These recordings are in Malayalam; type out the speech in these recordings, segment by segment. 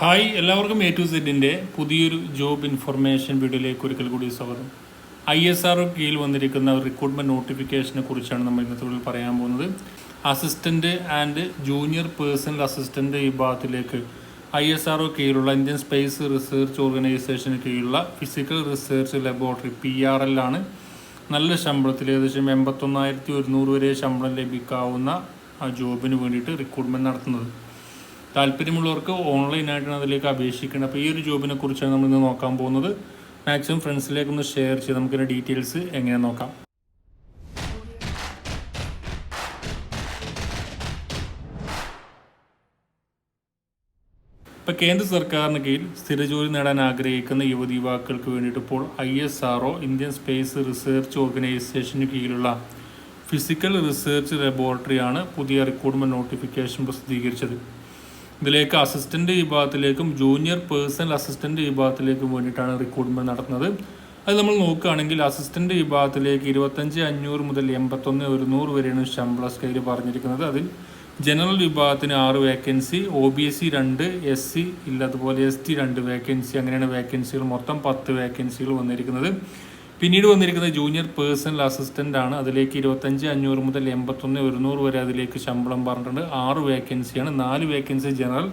ഹായ് എല്ലാവർക്കും എ ടു സെഡിന്റെ പുതിയൊരു ജോബ് ഇൻഫർമേഷൻ വീഡിയോയിലേക്ക് ഒരിക്കൽ കൂടി സ്വാഗതം. ഐ എസ് ആർ കീഴിൽ വന്നിരിക്കുന്ന റിക്രൂട്ട്മെന്റ് നോട്ടിഫിക്കേഷനെ കുറിച്ചാണ് നമ്മൾ ഇന്നത്തെ പറയാൻ പോകുന്നത്. Assistant and junior personal assistant വിഭാഗത്തിലേക്ക് ഐ എസ് ആർ കീഴിലുള്ള ഇന്ത്യൻ സ്പേസ് റിസർച്ച് ഓർഗനൈസേഷന് കീഴിലുള്ള physical research laboratory P R L ആണ്. നല്ല ശമ്പളത്തിൽ ഏകദേശം എൺപത്തൊന്നായിരത്തി ഒരുന്നൂറ് വരെ ശമ്പളം ലഭിക്കാവുന്ന ആ ജോബിന് വേണ്ടിയിട്ട് റിക്രൂട്ട്മെന്റ് നടത്തുന്നത്. താല്പര്യമുള്ളവർക്ക് ഓൺലൈനായിട്ടാണ് അതിലേക്ക് അപേക്ഷിക്കുന്നത് അപ്പോൾ ഈ ഒരു ജോബിനെ കുറിച്ചാണ് നമ്മൾ ഇന്ന് നോക്കാൻ പോകുന്നത്. മാക്സിമം ഫ്രണ്ട്സിലേക്ക് ഒന്ന് ഷെയർ ചെയ്ത് നമുക്കിതിന്റെ ഡീറ്റെയിൽസ് എങ്ങനെ നോക്കാം. ഇപ്പോൾ കേന്ദ്ര സർക്കാരിന് കീഴിൽ സ്ഥിരജോലി നേടാൻ ആഗ്രഹിക്കുന്ന യുവതി യുവാക്കൾക്ക് വേണ്ടിയിട്ട് ഇപ്പോൾ I S R O Indian space research ഓർഗനൈസേഷന് കീഴിലുള്ള ഫിസിക്കൽ റിസർച്ച് ലബോറട്ടറിയാണ് പുതിയ റിക്രൂട്ട്മെന്റ് നോട്ടിഫിക്കേഷൻ പ്രസിദ്ധീകരിച്ചത്. ഇതിലേക്ക് അസിസ്റ്റന്റ് വിഭാഗത്തിലേക്കും ജൂനിയർ പേഴ്സണൽ അസിസ്റ്റന്റ് വിഭാഗത്തിലേക്കും വേണ്ടിയിട്ടാണ് റിക്രൂട്ട്മെന്റ് നടത്തുന്നത്. അത് നമ്മൾ നോക്കുകയാണെങ്കിൽ അസിസ്റ്റന്റ് വിഭാഗത്തിലേക്ക് ഇരുപത്തഞ്ച് അഞ്ഞൂറ് മുതൽ എൺപത്തൊന്ന് ഒരുന്നൂറ് വരെയാണ് ശമ്പള സ്കെയിൽ പറഞ്ഞിരിക്കുന്നത്. അതിൽ ജനറൽ വിഭാഗത്തിന് ആറ് vacancy O B S C രണ്ട് എസ് സി ഇല്ല അതുപോലെ എസ് ടി രണ്ട് വേക്കൻസി അങ്ങനെയാണ് വേക്കൻസികൾ മൊത്തം പത്ത് വേക്കൻസികൾ വന്നിരിക്കുന്നത്. പിന്നീട് വന്നിരിക്കുന്നത് ജൂനിയർ പേഴ്സണൽ അസിസ്റ്റന്റ് ആണ്. അതിലേക്ക് ഇരുപത്തഞ്ച് അഞ്ഞൂറ് മുതൽ എൺപത്തൊന്ന് ഒരുന്നൂറ് വരെ അതിലേക്ക് ശമ്പളം പറഞ്ഞിട്ടുണ്ട്. ആറ് വേക്കൻസിയാണ്. നാല് വേക്കൻസി ജനറൽ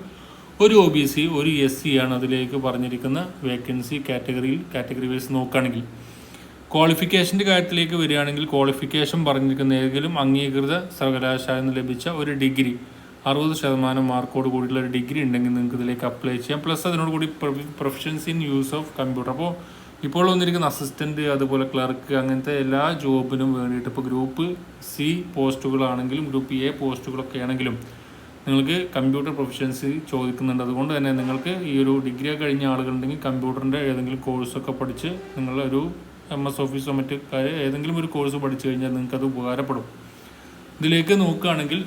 ഒരു ഒ ബി സി ഒരു എസ് സി ആണ് അതിലേക്ക് പറഞ്ഞിരിക്കുന്ന വേക്കൻസി കാറ്റഗറിയിൽ കാറ്റഗറി വൈസ് നോക്കുകയാണെങ്കിൽ. ക്വാളിഫിക്കേഷന്റെ കാര്യത്തിലേക്ക് വരികയാണെങ്കിൽ ക്വാളിഫിക്കേഷൻ പറഞ്ഞിരിക്കുന്ന ഏതെങ്കിലും അംഗീകൃത സർവകലാശാല നിന്ന് ലഭിച്ച ഒരു ഡിഗ്രി അറുപത് ശതമാനം മാർക്കോട് കൂടിയുള്ള ഒരു ഡിഗ്രി ഉണ്ടെങ്കിൽ നിങ്ങൾക്ക് ഇതിലേക്ക് അപ്ലൈ ചെയ്യാം. പ്ലസ് അതിനോട് കൂടി proficiency in use of computer അപ്പോൾ ഇപ്പോൾ വന്നിരിക്കുന്ന അസിസ്റ്റന്റ് അതുപോലെ ക്ലർക്ക് അങ്ങനത്തെ എല്ലാ ജോബിനും വേണ്ടിയിട്ട് ഇപ്പോൾ ഗ്രൂപ്പ് സി പോസ്റ്റുകളാണെങ്കിലും ഗ്രൂപ്പ് എ പോസ്റ്റുകളൊക്കെ ആണെങ്കിലും നിങ്ങൾക്ക് കമ്പ്യൂട്ടർ പ്രൊഫഷൻസി ചോദിക്കുന്നുണ്ട്. അതുകൊണ്ട് തന്നെ നിങ്ങൾക്ക് ഈ ഒരു ഡിഗ്രി കഴിഞ്ഞ ആളുകളുണ്ടെങ്കിൽ കമ്പ്യൂട്ടറിന്റെ ഏതെങ്കിലും കോഴ്സൊക്കെ പഠിച്ച് നിങ്ങളൊരു എം എസ് ഓഫീസോ മറ്റ് ഏതെങ്കിലും ഒരു കോഴ്സ് പഠിച്ചു കഴിഞ്ഞാൽ നിങ്ങൾക്കത് ഉപകാരപ്പെടും. ഇതിലേക്ക് നോക്കുകയാണെങ്കിൽ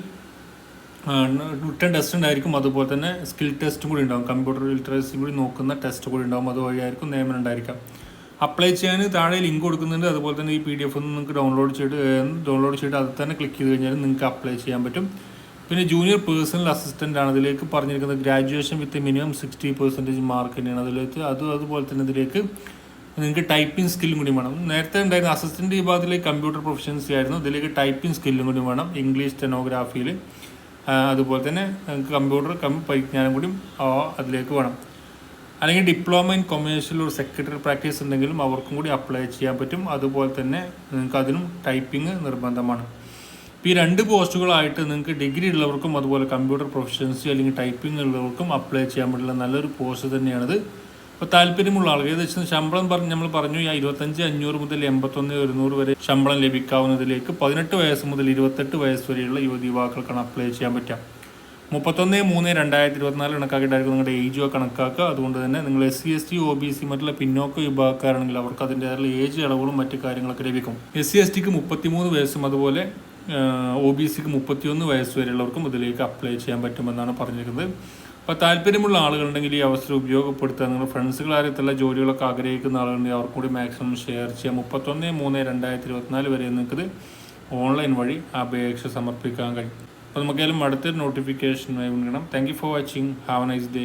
റിട്ടേൺ ടെസ്റ്റ് ഉണ്ടായിരിക്കും. അതുപോലെ തന്നെ സ്കിൽ ടെസ്റ്റും കൂടി ഉണ്ടാകും കമ്പ്യൂട്ടർ ലിറ്ററസി കൂടി നോക്കുന്ന ടെസ്റ്റ് കൂടി ഉണ്ടാകും അതുവഴിയായിരിക്കും നിയമനം ഉണ്ടായിരിക്കാം അപ്ലൈ ചെയ്യാൻ താഴെ ലിങ്ക് കൊടുക്കുന്നുണ്ട്. അതുപോലെ തന്നെ ഈ പി ഡി എഫ് നിങ്ങൾക്ക് ഡൗൺലോഡ് ചെയ്തിട്ട് ഡൗൺലോഡ് ചെയ്തിട്ട് അത് തന്നെ ക്ലിക്ക് ചെയ്ത് കഴിഞ്ഞാൽ നിങ്ങൾക്ക് അപ്ലൈ ചെയ്യാൻ പറ്റും. പിന്നെ ജൂനിയർ പേഴ്സണൽ അസിസ്റ്റന്റ് ആണ് ഇതിലേക്ക് പറഞ്ഞിരിക്കുന്നത്. Graduation with minimum sixty percentage mark തന്നെയാണ് അതിലേക്ക്. അത് അതുപോലെ തന്നെ ഇതിലേക്ക് നിങ്ങൾക്ക് ടൈപ്പിംഗ് സ്കില്ലും കൂടി വേണം. നേരത്തെ ഉണ്ടായിരുന്ന അസിസ്റ്റന്റ് വിഭാഗത്തിലേക്ക് കമ്പ്യൂട്ടർ പ്രൊഫഷൻസി ആയിരുന്നു. ഇതിലേക്ക് ടൈപ്പിംഗ് സ്കില്ലും കൂടി വേണം. ഇംഗ്ലീഷ് സ്റ്റെനോഗ്രാഫിയിൽ അതുപോലെ തന്നെ നിങ്ങൾക്ക് കമ്പ്യൂട്ടർ പരിജ്ഞാനം കൂടി അതിലേക്ക് വേണം. അല്ലെങ്കിൽ ഡിപ്ലോമ ഇൻ കൊമേഴ്ഷ്യൽ ഒരു സെക്രട്ടറി പ്രാക്ടീസ് ഉണ്ടെങ്കിലും അവർക്കും കൂടി അപ്ലൈ ചെയ്യാൻ പറ്റും. അതുപോലെ തന്നെ നിങ്ങൾക്ക് അതിനും ടൈപ്പിംഗ് നിർബന്ധമാണ്. ഈ രണ്ട് പോസ്റ്റുകളായിട്ട് നിങ്ങൾക്ക് ഡിഗ്രി ഉള്ളവർക്കും അതുപോലെ കമ്പ്യൂട്ടർ പ്രൊഫഷൻസി അല്ലെങ്കിൽ ടൈപ്പിംഗ് ഉള്ളവർക്കും അപ്ലൈ ചെയ്യാൻ പറ്റുന്ന നല്ലൊരു പോസ്റ്റ് തന്നെയാണിത്. അപ്പോൾ താല്പര്യമുള്ള ആളുകൾ ഏകദേശം ശമ്പളം പറഞ്ഞ് നമ്മൾ പറഞ്ഞു ഈ ഇരുപത്തഞ്ച് അഞ്ഞൂറ് മുതൽ എൺപത്തൊന്ന് ഒരുന്നൂറ് വരെ ശമ്പളം ലഭിക്കാവുന്നതിലേക്ക് പതിനെട്ട് വയസ്സ് മുതൽ ഇരുപത്തെട്ട് വയസ്സ് വരെയുള്ള യുവതി യുവാക്കൾക്കാണ് അപ്ലൈ ചെയ്യാൻ പറ്റുക. മുപ്പത്തൊന്ന് മൂന്ന് രണ്ടായിരത്തി ഇരുപത്തിനാല് കണക്കാക്കിയിട്ടായിരിക്കും നിങ്ങളുടെ ഏജോ കണക്കാക്കുക. അതുകൊണ്ട് തന്നെ നിങ്ങൾ S C S T O B C മറ്റുള്ള പിന്നോക്ക വിഭാഗക്കാരാണെങ്കിൽ അവർക്ക് അതിന്റെതായുള്ള ഏജ് ഇളവുകളും മറ്റു കാര്യങ്ങളൊക്കെ ലഭിക്കും. എസ് സി എസ് ടിക്ക് മുപ്പത്തിമൂന്ന് വയസ്സും അതുപോലെ ഒ ബി സിക്ക് മുപ്പത്തിയൊന്ന് വയസ്സ് വരെയുള്ളവർക്കും ഇതിലേക്ക് അപ്ലൈ ചെയ്യാൻ പറ്റുമെന്നാണ് പറഞ്ഞിരിക്കുന്നത്. അപ്പോൾ താല്പര്യമുള്ള ആളുകളുണ്ടെങ്കിൽ ഈ അവസരം ഉപയോഗപ്പെടുത്താൻ നിങ്ങൾ ഫ്രണ്ട്സുകൾ ജോലികളൊക്കെ ആഗ്രഹിക്കുന്ന ആളുകളുണ്ടെങ്കിൽ അവർക്കും കൂടി മാക്സിമം ഷെയർ ചെയ്യാം. മുപ്പത്തൊന്ന് മൂന്ന് രണ്ടായിരത്തി ഇരുപത്തിനാല് വരെ നിങ്ങൾക്ക് ഓൺലൈൻ വഴി അപേക്ഷ സമർപ്പിക്കാൻ കഴിയും. അപ്പോൾ നമുക്കേലും അടുത്തൊരു നോട്ടിഫിക്കേഷൻ വേണം thank you for watching have a nice day